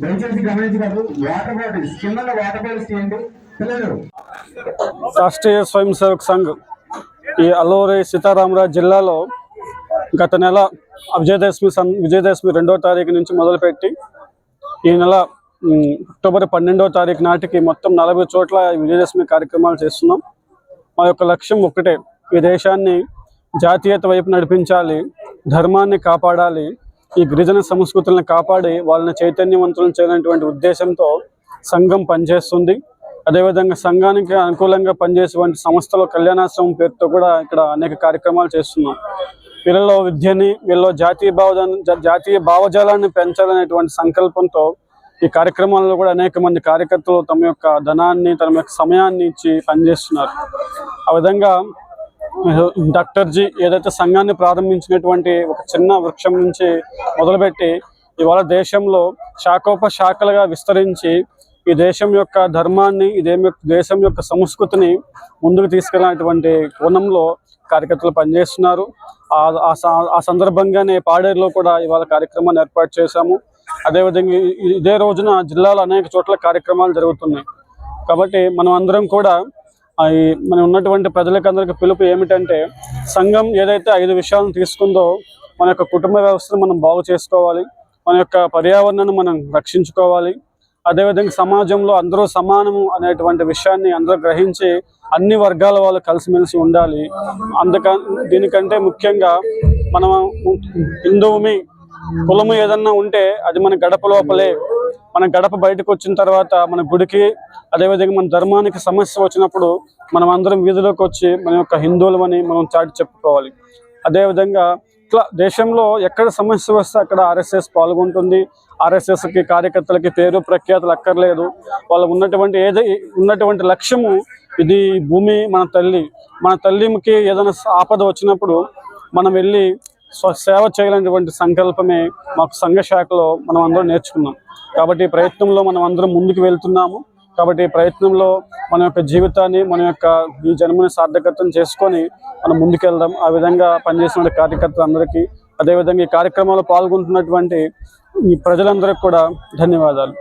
దయచేసి గమనించగలరు water bottles కింద వాటర్ బాటిల్స్ తీయండి. పిల్లలు. రాష్ట్రీయ స్వయం సేవక్ సంఘ్ ఈ అల్లూరి సీతారామరాజు జిల్లాలో గత నెల విజయదశమి సన్ విజయదశమి రెండో తారీఖు నుంచి మొదలుపెట్టి ఈ నెల అక్టోబర్ పన్నెండవ తారీఖు నాటికి మొత్తం నలభై చోట్ల విజయదశమి కార్యక్రమాలు చేస్తున్నాం. మా యొక్క లక్ష్యం ఒక్కటే ఈ దేశాన్ని జాతీయత వైపు నడిపించాలి ధర్మాన్ని కాపాడాలి ఈ గిరిజన సంస్కృతులను కాపాడి వాళ్ళని చైతన్యవంతులను చేయాలనేటువంటి ఉద్దేశంతో సంఘం పనిచేస్తుంది. అదేవిధంగా సంఘానికి అనుకూలంగా పనిచేసేటువంటి సంస్థలో కళ్యాణాశ్రమం పేరుతో కూడా ఇక్కడ అనేక కార్యక్రమాలు చేస్తున్నాం. వీళ్ళలో విద్యని వీళ్ళలో జాతీయ భావజాన్ని జాతీయ భావజాలాన్ని పెంచాలనేటువంటి సంకల్పంతో ఈ కార్యక్రమాల్లో కూడా అనేక మంది కార్యకర్తలు తమ యొక్క ధనాన్ని తమ యొక్క సమయాన్ని ఇచ్చి పనిచేస్తున్నారు. ఆ విధంగా డాక్టర్ జీ ఏదైతే సంఘాన్ని ప్రారంభించినటువంటి ఒక చిన్న వృక్షం నుంచి మొదలుపెట్టి ఇవాళ దేశంలో శాఖోపశాఖలుగా విస్తరించి ఈ దేశం యొక్క ధర్మాన్ని ఇదే దేశం- యొక్క సంస్కృతిని ముందుకు తీసుకెళ్ళినటువంటి కోణంలో కార్యకర్తలు పనిచేస్తున్నారు. ఆ- ఆ సందర్భంగానే పాడేరులో కూడా ఇవాళ కార్యక్రమాన్ని ఏర్పాటు చేశాము. అదేవిధంగా ఇదే రోజున జిల్లాలో అనేక చోట్ల కార్యక్రమాలు జరుగుతున్నాయి. కాబట్టి మనం అందరం కూడా ఆ, మన ఉన్నటువంటి ప్రజలకందరికీ పిలుపు ఏమిటంటే సంఘం ఏదైతే ఐదు విషయాలను తీసుకుందో మన యొక్క కుటుంబ వ్యవస్థను మనం బాగు చేసుకోవాలి. మన యొక్క పర్యావరణాన్ని మనం రక్షించుకోవాలి. అదేవిధంగా సమాజంలో అందరూ సమానము అనేటువంటి విషయాన్ని అందరూ గ్రహించి అన్ని వర్గాల వాళ్ళు కలిసిమెలిసి ఉండాలి. అందుక దీనికంటే ముఖ్యంగా మనం హిందువుమి కులము ఏదన్నా ఉంటే అది మన గడప లోపలే మన గడప బయటకు వచ్చిన తర్వాత మన గుడికి అదేవిధంగా మన ధర్మానికి సమస్య వచ్చినప్పుడు మనం అందరం వీధిలోకి వచ్చి మన యొక్క హిందువులమని మనం చాటి చెప్పుకోవాలి. అదేవిధంగా ఇట్లా దేశంలో ఎక్కడ సమస్య వస్తే అక్కడ ఆర్ఎస్ఎస్ పాల్గొంటుంది. ఆర్ఎస్ఎస్కి కార్యకర్తలకి పేరు ప్రఖ్యాతులు అక్కర్లేదు. వాళ్ళు ఉన్నటువంటి ఏదై ఉన్నటువంటి లక్ష్యము ఇది భూమి మన తల్లి. మన తల్లికి ఏదైనా ఆపద వచ్చినప్పుడు మనం వెళ్ళి సేవ చేయాలనేటువంటి సంకల్పమే మాకు సంఘ శాఖలో మనం అందరం నేర్చుకున్నాం. కాబట్టి ఈ ప్రయత్నంలో మనం అందరం ముందుకు వెళ్తున్నాము. కాబట్టి ఈ ప్రయత్నంలో మన యొక్క జీవితాన్ని మన యొక్క ఈ జన్మని సార్థకత్వం చేసుకొని మనం ముందుకెళ్దాం. ఆ విధంగా పనిచేసిన కార్యకర్తలందరికీ అదేవిధంగా ఈ కార్యక్రమంలో పాల్గొంటున్నటువంటి ఈ ప్రజలందరికీ కూడా ధన్యవాదాలు.